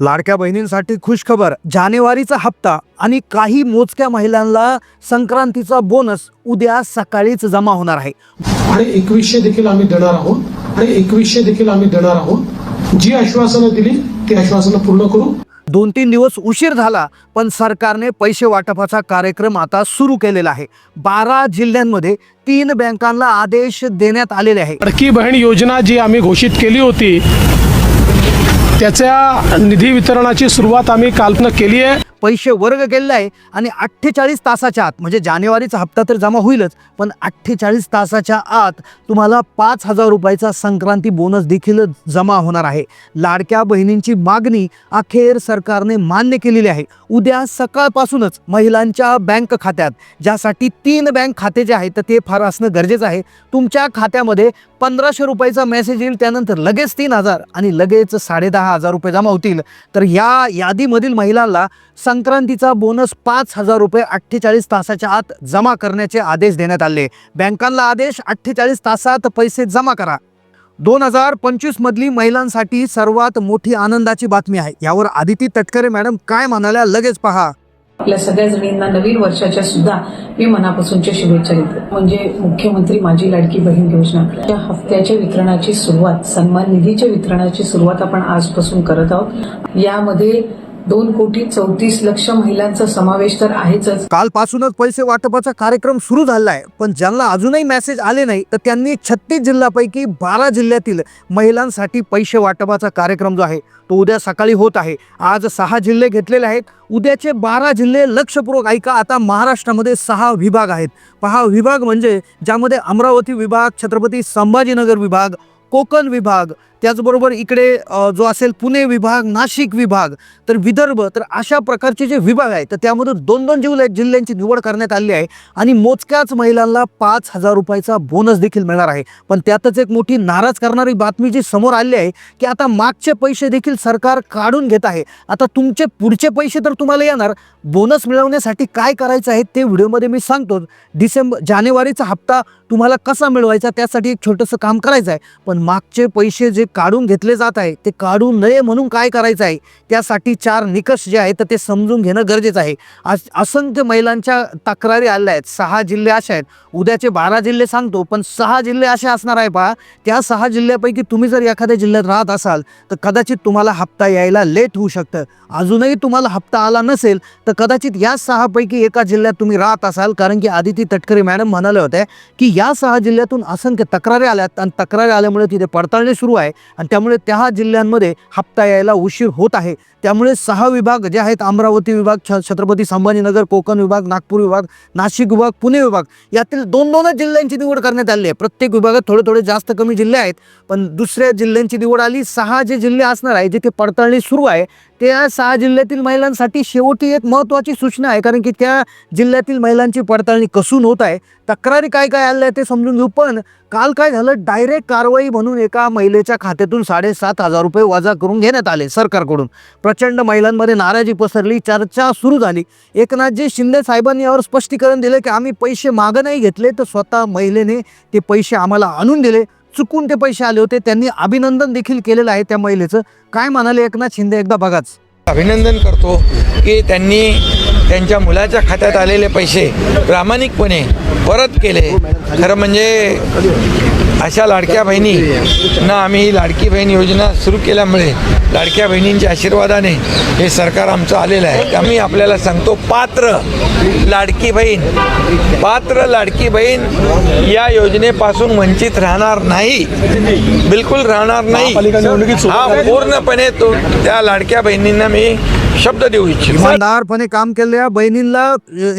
लाडक्या बहिणींसाठी खुशखबर जानेवारीचा हप्ता आणि काही मोजक्या महिलांना संक्रांतीचा बोनस उद्या सकाळीच जमा होणार आहे. आणि एकवीसशे देखील आम्ही देणार आहोत. आणि एकवीसशे देखील आम्ही देणार आहोत. जी आश्वासनं दिली ती आश्वासनं पूर्ण करू. दोन तीन दिवस उशीर झाला पण सरकारने पैसे वाटपाचा कार्यक्रम आता सुरू केलेला आहे. बारा जिल्ह्यांमध्ये तीन बँकांना आदेश देण्यात आलेले आहे. लाडकी बहीण योजना जी आम्ही घोषित केली होती त्याच्या निधी वितरणाची सुरुवात आम्ही काल्पना केली आहे. पैसे वर्ग केलेले आहे आणि अठ्ठेचाळीस तासाच्या आत म्हणजे जानेवारीचा हप्ता तर जमा होईलच पण अठ्ठेचाळीस तासाच्या आत तुम्हाला पाच हजार रुपयाचा संक्रांती बोनस देखील जमा होणार आहे. लाडक्या बहिणींची मागणी अखेर सरकारने मान्य केलेली आहे. उद्या सकाळपासूनच महिलांच्या बँक खात्यात ज्यासाठी तीन बँक खाते जे आहेत तर ते फार असणं गरजेचं आहे. तुमच्या खात्यामध्ये पंधराशे रुपयाचा मेसेज येईल त्यानंतर लगेच तीन हजार आणि लगेच साडेदहा हजार रुपये जमा होतील. तर या यादीमधील महिलांना संक्रांतीचा बोनस पाच हजार रुपये अठ्ठेचाळीस तासाच्या आत जमा करण्याचे आदेश देण्यात आले. बँकांना आदेश अठ्ठेचाळीस तासात पैसे जमा करा. दोन हजार पंचवीस मधली महिलांसाठी सर्वात मोठी आनंदाची बातमी आहे. यावर आदिती तटकरे मॅडम काय म्हणाल्या लगेच पहा. आपल्या सगळ्या जणींना नवीन वर्षाच्या सुद्धा मी मनापासूनच्या शुभेच्छा देते. म्हणजे मुख्यमंत्री माझी लाडकी बहीण योजना. या हप्त्याच्या वितरणाची सुरुवात सन्मान निधीच्या वितरणाची सुरुवात आपण आजपासून करत आहोत. यामध्ये दोन कोटी चौतीस लक्ष महिलांचा समावेश तर आहेच कालपासूनच पैसे वाटपाचा कार्यक्रम सुरू झाला आहे पण ज्यांना अजूनही मेसेज आले नाही तर त्यांनी छत्तीस जिल्ह्यापैकी बारा जिल्ह्यातील महिलांसाठी पैसे वाटपाचा कार्यक्रम जो आहे तो उद्या सकाळी होत आहे. आज सहा जिल्हे घेतलेले आहेत. उद्याचे बारा जिल्हे लक्षपूर्वक ऐका. आता महाराष्ट्रामध्ये सहा विभाग आहेत. पहा विभाग म्हणजे ज्यामध्ये अमरावती विभाग छत्रपती संभाजीनगर विभाग कोकण विभाग त्याचबरोबर इकडे जो असेल पुणे विभाग नाशिक विभाग तर विदर्भ तर अशा प्रकारचे जे विभाग आहेत तर त्यामधून दोन दोन जिल्ह्या जिल्ह्यांची निवड करण्यात आली आहे आणि मोजक्याच महिलांना पाच हजार रुपयाचा बोनस देखील मिळणार आहे. पण त्यातच एक मोठी नाराज करणारी बातमी जी समोर आली आहे की आता मागचे पैसे देखील सरकार काढून घेत आहे. आता तुमचे पुढचे पैसे तर तुम्हाला येणार. बोनस मिळवण्यासाठी काय करायचं आहे ते व्हिडिओमध्ये मी सांगतो. डिसेंबर जानेवारीचा हप्ता तुम्हाला कसा मिळवायचा त्यासाठी एक छोटंसं काम करायचं आहे. पण मागचे पैसे जे काढून घेतले जात आहे ते काढू नये म्हणून काय करायचं आहे? त्यासाठी चार निकष जे आहेत तर ते समजून घेणं गरजेचं आहे. आज असंख्य महिलांच्या तक्रारी आल्या आहेत. सहा जिल्हे असे आहेत. उद्याचे बारा जिल्हे सांगतो पण सहा जिल्हे असे असणार आहे पहा. त्या सहा जिल्ह्यापैकी तुम्ही जर एखाद्या जिल्ह्यात राहत असाल तर कदाचित तुम्हाला हप्ता यायला लेट होऊ शकतं. अजूनही तुम्हाला हप्ता आला नसेल तर कदाचित या सहापैकी एका जिल्ह्यात तुम्ही राहत असाल. कारण की आदिती तटकरे मॅडम म्हणाले होते की या सहा जिल्ह्यातून असंख्य तक्रारी आल्यात आणि तक्रारी आल्यामुळे तिथे पडताळणी सुरू आहे. आणि त्यामुळे त्या जिल्ह्यांमध्ये हप्ता यायला उशीर होत आहे. त्यामुळे सहा विभाग जे आहेत अमरावती विभाग छ छत्रपती संभाजीनगर कोकण विभाग नागपूर विभाग नाशिक विभाग पुणे विभाग यातील दोन दोनच जिल्ह्यांची निवड करण्यात आली आहे. प्रत्येक विभागात थोडे थोडे जास्त कमी जिल्हे आहेत पण दुसऱ्या जिल्ह्यांची निवड आली सहा जे जिल्हे असणार आहे जिथे पडताळणी सुरू आहे त्या सहा जिल्ह्यातील महिलांसाठी शेवटी एक महत्त्वाची सूचना आहे कारण की त्या जिल्ह्यातील महिलांची पडताळणी कसून होत आहे तक्रारी काय काय आल्या ते समजून घेऊ पण काल काय झालं डायरेक्ट कारवाई म्हणून एका महिलेच्या खात्यातून साडेसात हजार रुपये वजा करून घेण्यात आले सरकारकडून. प्रचंड महिलांमध्ये नाराजी पसरली चर्चा सुरू झाली. एकनाथजी शिंदे साहेबांनी यावर स्पष्टीकरण दिलं की आम्ही पैसे मागं नाही घेतले तर स्वतः महिलेने ते पैसे आम्हाला आणून दिले. चुकून ते पैसे आले होते. त्यांनी अभिनंदन देखील केलेलं आहे त्या महिलेचं. काय म्हणाले एकनाथ शिंदे? एकदा बघाच. अभिनंदन करतो की त्यांनी त्यांच्या मुलाच्या खात्यात आलेले पैसे प्रामाणिकपणे परत केले. खरं म्हणजे अशा लाडक्या बहिणींना आम्ही ही लाडकी बहीण योजना सुरू केल्यामुळे लाडक्या बहिणींच्या आशीर्वादाने हे सरकार आमचं आलेलं आहे. आम्ही आपल्याला सांगतो पात्र लाडकी बहीण पात्र लाडकी बहीण या योजनेपासून वंचित राहणार नाही. बिलकुल राहणार नाही. हा पूर्णपणे तो त्या लाडक्या बहिणींना मी शब्द देऊ इच्छितो. इमानदारपणे काम केलेल्या बहिणींना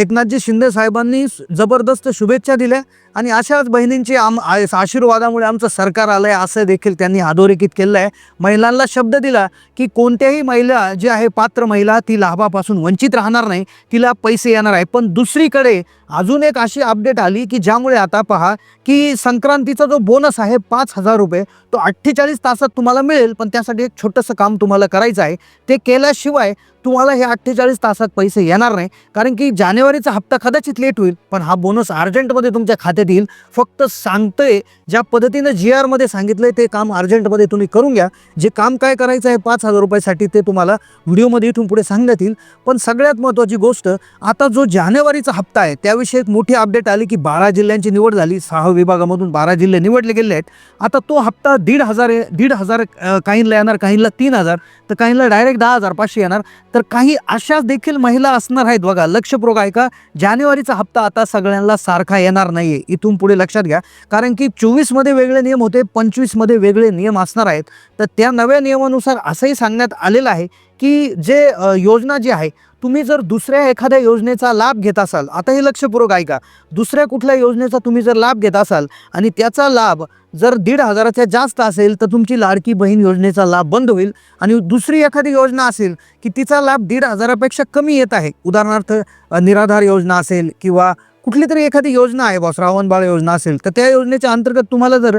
एकनाथजी शिंदे साहेबांनी जबरदस्त शुभेच्छा दिल्या आणि अशाच बहिणींची आम आशीर्वादामुळे आमचं सरकार आलंय असं देखील त्यांनी अधोरेखित केलं आहे महिलांना शब्द दिला की कोणत्याही महिला जी आहे पात्र महिला ती लाभापासून वंचित राहणार नाही तिला पैसे येणार आहे. पण दुसरीकडे अजून एक अशी अपडेट आली की ज्यामुळे आता पहा की संक्रांतीचा जो बोनस आहे पाच हजार रुपये तो अठ्ठेचाळीस तासात तुम्हाला मिळेल पण त्यासाठी एक छोटंसं काम तुम्हाला करायचं आहे. ते केल्याशिवाय तुम्हाला हे अठ्ठेचाळीस तासात पैसे येणार नाही. कारण की जानेवारीचा हप्ता कदाचित लेट होईल पण हा बोनस अर्जंटमध्ये तुमच्या खात्यात येईल. फक्त सांगतंय ज्या पद्धतीनं जी आरमध्ये सांगितलंय ते काम अर्जंटमध्ये तुम्ही करून घ्या. जे काम काय करायचं आहे पाच हजार रुपयासाठी ते तुम्हाला व्हिडिओमध्ये इथून पुढे सांगण्यात येईल. पण सगळ्यात महत्त्वाची गोष्ट आता जो जानेवारीचा हप्ता आहे त्या त्याविषयी एक मोठी अपडेट आली की बारा जिल्ह्यांची निवड झाली. सहा विभागामधून बारा जिल्हे निवडले गेले आहेत. आता तो हप्ता दीड हजार आहे- दीड हजार काहींला काहींना येणार काहींना तीन हजार तर काहींना डायरेक्ट दहा हजार पाचशे येणार. तर काही अशाच देखील महिला असणार आहेत बघा. लक्षपूर्वक ऐका. जानेवारीचा हप्ता आता सगळ्यांना सारखा येणार नाही आहे इथून पुढे लक्षात घ्या. कारण की चोवीसमध्ये वेगळे नियम होते पंचवीसमध्ये वेगळे नियम असणार आहेत. तर त्या नव्या नियमानुसार असंही सांगण्यात आलेलं आहे की जे योजना जी आहे तुम्ही जर दुसऱ्या एखाद्या योजनेचा लाभ घेत असाल आता हे लक्षपूर्वक ऐका दुसऱ्या कुठल्या योजनेचा तुम्ही जर लाभ घेत असाल आणि त्याचा लाभ जर दीड हजाराच्या जास्त असेल तर तुमची लाडकी बहीण योजनेचा लाभ बंद होईल आणि दुसरी एखादी योजना असेल की तिचा लाभ दीड हजारापेक्षा कमी येत आहे. उदाहरणार्थ निराधार योजना असेल किंवा कुठली तरी एखादी योजना आहे बॉस रावणबाळ योजना असेल तर त्या योजनेच्या अंतर्गत तुम्हाला जर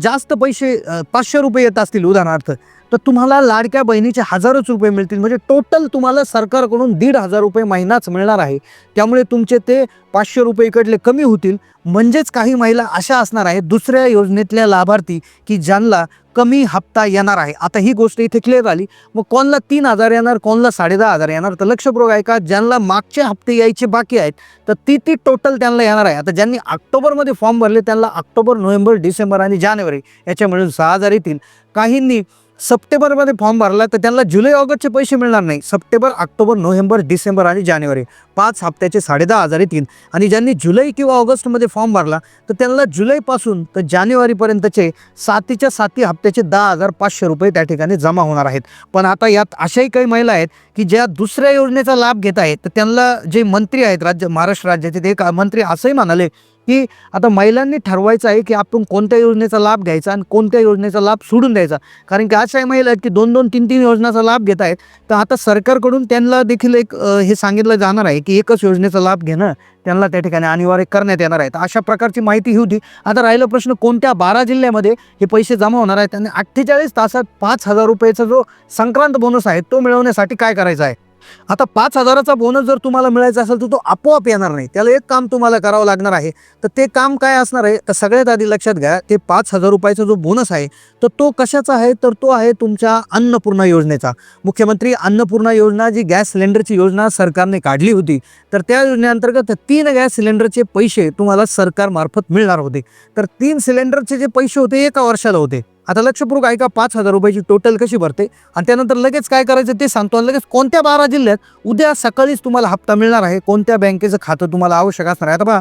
जास्त पैसे पाचशे रुपये येत असतील उदाहरणार्थ तर तुम्हाला लाडक्या बहिणीचे हजारोच रुपये मिळतील. म्हणजे टोटल तुम्हाला सरकारकडून दीड हजार रुपये महिनाच मिळणार आहे. त्यामुळे तुमचे ते पाचशे रुपये इकडले कमी होतील. म्हणजेच काही महिला अशा असणार आहेत दुसऱ्या योजनेतल्या लाभार्थी की ज्यांना कमी हप्ता येणार आहे. आता ही गोष्ट इथे क्लिअर आली मग कोणला तीन हजार येणार कोणला साडेदहा हजार येणार? तर लक्षपूर्वक आहे का ज्यांना मागचे हप्ते यायचे बाकी आहेत तर ती ती टोटल त्यांना येणार आहे. आता ज्यांनी ऑक्टोबरमध्ये फॉर्म भरले त्यांना ऑक्टोबर नोव्हेंबर डिसेंबर आणि जानेवारी याच्या मिळून सहा हजार येतील. काहींनी सप्टेंबरमध्ये फॉर्म भरला तर त्यांना जुलै ऑगस्टचे पैसे मिळणार नाही. सप्टेंबर ऑक्टोबर नोव्हेंबर डिसेंबर आणि जानेवारी. पाच हप्त्याचे साडेदहा हजार येतील. आणि ज्यांनी जुलै किंवा ऑगस्टमध्ये फॉर्म भरला तर त्यांना जुलैपासून तर जानेवारीपर्यंतचे सातीच्या साती हप्त्याचे दहा हजार पाचशे रुपये त्या ठिकाणी जमा होणार आहेत. पण आता यात अशाही काही महिला आहेत की ज्या दुसऱ्या योजनेचा लाभ घेत आहेत तर त्यांना जे मंत्री आहेत राज्य महाराष्ट्र राज्याचे ते का मंत्री असंही म्हणाले की आता महिलांनी ठरवायचं आहे की आपण कोणत्या योजनेचा लाभ घ्यायचा आणि कोणत्या योजनेचा लाभ सोडून द्यायचा. कारण की अशा महिला आहेत की दोन दोन तीन तीन योजनाचा लाभ घेत आहेत. तर आता सरकारकडून त्यांना देखील एक हे सांगितलं जाणार आहे की एकच योजनेचा लाभ घेणं त्यांना त्या ठिकाणी अनिवार्य करण्यात येणार आहे. तर अशा प्रकारची माहिती ही होती. आता राहिला प्रश्न कोणत्या बारा जिल्ह्यामध्ये हे पैसे जमा होणार आहेत? आणि अठ्ठेचाळीस तासात पाच हजार रुपयाचा जो संक्रांत बोनस आहे तो मिळवण्यासाठी काय करायचं आहे? आता पाच हजाराचा बोनस जर तुम्हाला मिळायचा असेल तर तो आपोआप येणार नाही. त्याला एक काम तुम्हाला करावं लागणार आहे. तर ते काम काय असणार आहे? तर सगळ्यात आधी लक्षात घ्या ते पाच हजार रुपयाचा जो बोनस आहे तर तो कशाचा आहे? तर तो आहे तुमच्या अन्नपूर्णा योजनेचा. मुख्यमंत्री अन्नपूर्णा योजना जी गॅस सिलेंडरची योजना सरकारने काढली होती तर त्या योजनेअंतर्गत तीन गॅस सिलेंडरचे पैसे तुम्हाला सरकारमार्फत मिळणार होते. तर तीन सिलेंडरचे जे पैसे होते एका वर्षाला होते. आता लक्षपूर्वक ऐका पाच हजार रुपयाची टोटल कशी भरते? आणि त्यानंतर लगेच काय करायचं ते सांगतो. आणि लगेच कोणत्या बारा जिल्ह्यात उद्या सकाळीच तुम्हाला हप्ता मिळणार आहे? कोणत्या बँकेचं खातं तुम्हाला आवश्यक असणार आहे? आता पहा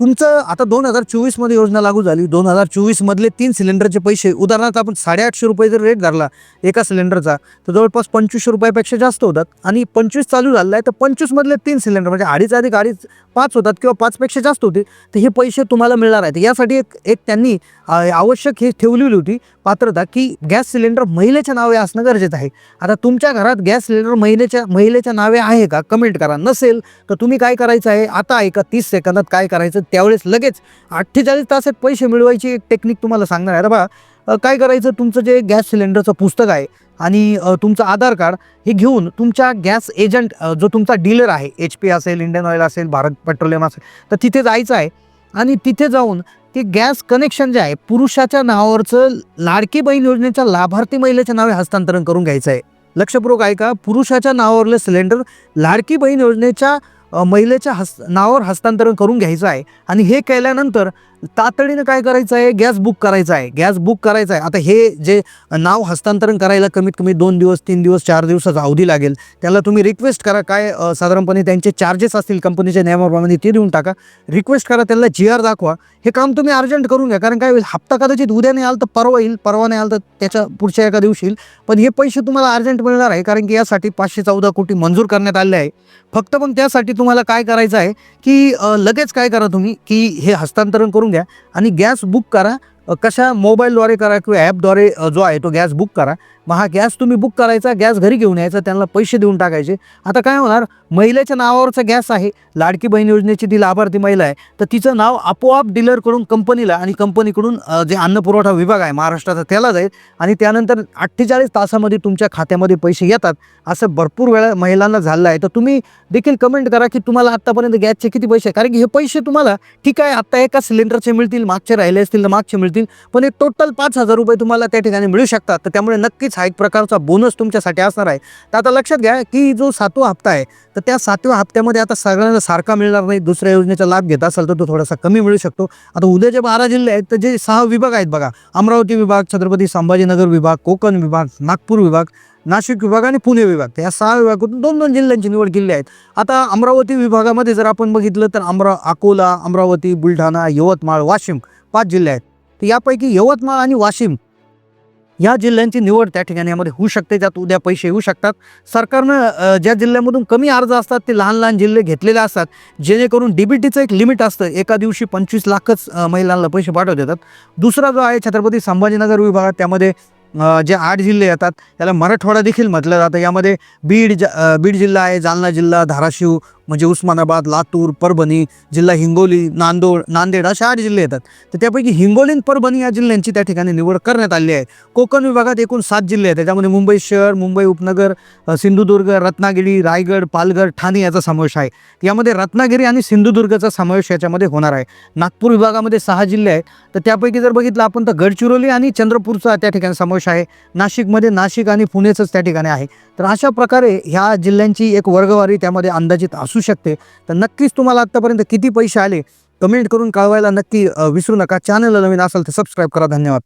तुमचं आता दोन हजार चोवीसमध्ये योजना लागू झाली. दोन हजार चोवीसमधले तीन सिलेंडरचे पैसे उदाहरणार्थ आपण साडेआठशे रुपये जर रेट धरला एका सिलेंडरचा तर जवळपास पंचवीसशे रुपयापेक्षा जास्त होतात. आणि पंचवीस चालू झालेला आहे तर पंचवीसमधले तीन सिलेंडर म्हणजे अडीच अधिक अडीच पाच होतात किंवा पाचपेक्षा जास्त होते तर हे पैसे तुम्हाला मिळणार आहेत. यासाठी एक एक त्यांनी आवश्यक हे ठेवलेली होती पात्रता की गॅस सिलेंडर महिलेच्या नावे असणं गरजेचं आहे. आता तुमच्या घरात गॅस सिलेंडर महिलेच्या महिलेच्या नावे आहे का? कमेंट करा. नसेल तर तुम्ही काय करायचं आहे? आता ऐका तीस सेकंदात काय करायचं? त्यावेळेस लगेच अठ्ठेचाळीस तासात पैसे मिळवायची एक टेक्निक तुम्हाला सांगणार आहे. बा काय करायचं? तुमचं जे गॅस सिलेंडरचं पुस्तक आहे आणि तुमचं आधार कार्ड हे घेऊन तुमच्या गॅस एजंट जो तुमचा डीलर आहे एच पी असेल इंडियन ऑइल असेल भारत पेट्रोलियम असेल तर तिथे जायचं आहे आणि तिथे जाऊन ते गॅस कनेक्शन जे आहे पुरुषाच्या नावावरचं लाडकी बहीण योजनेच्या लाभार्थी महिलेच्या नावे हस्तांतरण करून घ्यायचं आहे. लक्षपूर्वक ऐका पुरुषाच्या नावावरलं सिलेंडर लाडकी बहीण योजनेच्या महिलेच्या हस् नावावर हस्तांतरण करून घ्यायचं आहे. आणि हे केल्यानंतर तातडीनं काय करायचं आहे? गॅस बुक करायचा आहे. गॅस बुक करायचा आहे. आता हे जे नाव हस्तांतरण करायला कमीत कमी दोन दिवस तीन दिवस चार दिवसाचा अवधी लागेल. त्याला तुम्ही रिक्वेस्ट करा. काय साधारणपणे त्यांचे चार्जेस असतील कंपनीच्या नियमाप्रमाणे ते देऊन टाका. रिक्वेस्ट करा त्यांना जी आर दाखवा. हे काम तुम्ही अर्जंट करून घ्या. कारण काय होईल? हप्ता कदाचित उद्या नाही आलं तर परवा येईल. परवा नाही आलं तर त्याच्या पुढच्या एका दिवशी येईल. पण हे पैसे तुम्हाला अर्जंट मिळणार आहे. कारण की यासाठी पाचशे चौदा कोटी मंजूर करण्यात आले आहे. फक्त पण त्यासाठी तुम्हाला काय करायचं आहे की लगेच काय करा तुम्ही की हे हस्तांतरण करून घ्या आणि गॅस बुक करा. कशा मोबाईलद्वारे करा किंवा ॲपद्वारे जो आहे तो गॅस बुक करा. मग हा गॅस तुम्ही बुक करायचा गॅस घरी घेऊन यायचा त्यांना पैसे देऊन टाकायचे. आता काय होणार महिलेच्या नावावरचा गॅस आहे. लाडकी बहीण योजनेची ती लाभार्थी महिला आहे तर तिचं नाव आपोआप डीलरकडून कंपनीला आणि कंपनीकडून जे अन्न पुरवठा विभाग आहे महाराष्ट्राचा त्याला जाईल आणि त्यानंतर अठ्ठेचाळीस तासामध्ये तुमच्या खात्यामध्ये पैसे येतात असं भरपूर वेळा महिलांना झालं आहे. तर तुम्ही देखील कमेंट करा की तुम्हाला आत्तापर्यंत गॅसचे किती पैसे कारण की हे पैसे तुम्हाला ठीक आहे आत्ता एका सिलेंडरचे मिळतील मागचे राहिले असतील तर मागचे मिळतील पण हे टोटल पाच हजार रुपये तुम्हाला त्या ठिकाणी मिळू शकतात. तर त्यामुळे नक्कीच हा एक प्रकारचा बोनस तुमच्यासाठी असणार आहे. तर आता लक्षात घ्या की जो सातवा हप्ता आहे तर त्या सातव्या हप्त्यामध्ये आता सगळ्यांना सारखा मिळणार नाही दुसऱ्या योजनेचा लाभ घेत असाल तर तो थोडासा कमी मिळू शकतो. आता उद्या जे बारा जिल्हे आहेत तर जे सहा विभाग आहेत बघा अमरावती विभाग छत्रपती संभाजीनगर विभाग कोकण विभाग नागपूर विभाग नाशिक विभाग आणि पुणे विभाग. या सहा विभागातून दोन दोन जिल्ह्यांची निवड केली आहेत. आता अमरावती विभागामध्ये जर आपण बघितलं तर अमरा अकोला अमरावती बुलढाणा यवतमाळ वाशिम पाच जिल्हे आहेत. तर यापैकी यवतमाळ आणि वाशिम या जिल्ह्यांची निवड त्या ठिकाणी यामध्ये होऊ शकते. त्यात उद्या पैसे येऊ शकतात. सरकारनं ज्या जिल्ह्यामधून कमी अर्ज असतात ते लहान लहान जिल्हे घेतलेले असतात. जेणेकरून डीबीटीचं एक लिमिट असतं. एका दिवशी पंचवीस लाखच महिलांना पैसे पाठवत येतात दुसरा जो आहे छत्रपती संभाजीनगर विभागात त्यामध्ये जे आठ जिल्हे येतात त्याला मराठवाडा देखील म्हटलं जातं. यामध्ये बीड ज बीड जिल्हा आहे जालना जिल्हा धाराशिव म्हणजे उस्मानाबाद लातूर परभणी जिल्हा हिंगोली नांदोड नांदेड अशा आठ जिल्हे येतात. तर त्यापैकी हिंगोली आणि परभणी या जिल्ह्यांची त्या ठिकाणी निवड करण्यात आली आहे. कोकण विभागात एकूण सात जिल्हे आहेत. त्याच्यामध्ये मुंबई शहर मुंबई उपनगर सिंधुदुर्ग रत्नागिरी रायगड पालघर ठाणे याचा समावेश आहे. यामध्ये रत्नागिरी आणि सिंधुदुर्गचा समावेश याच्यामध्ये होणार आहे. नागपूर विभागामध्ये सहा जिल्हे आहेत. तर त्यापैकी जर बघितलं आपण तर गडचिरोली आणि चंद्रपूरचा त्या ठिकाणी समावेश आहे. नाशिकमध्ये नाशिक आणि पुणेचंच त्या ठिकाणी आहे. तर अशा प्रकारे ह्या जिल्ह्यांची एक वर्गवारी त्यामध्ये अंदाजित असू असू शकते. तर नक्कीच तुम्हाला आत्तापर्यंत किती पैसे आले कमेंट करून कळवायला नक्की विसरू नका. चॅनलला नवीन असाल तर सबस्क्राईब करा. धन्यवाद.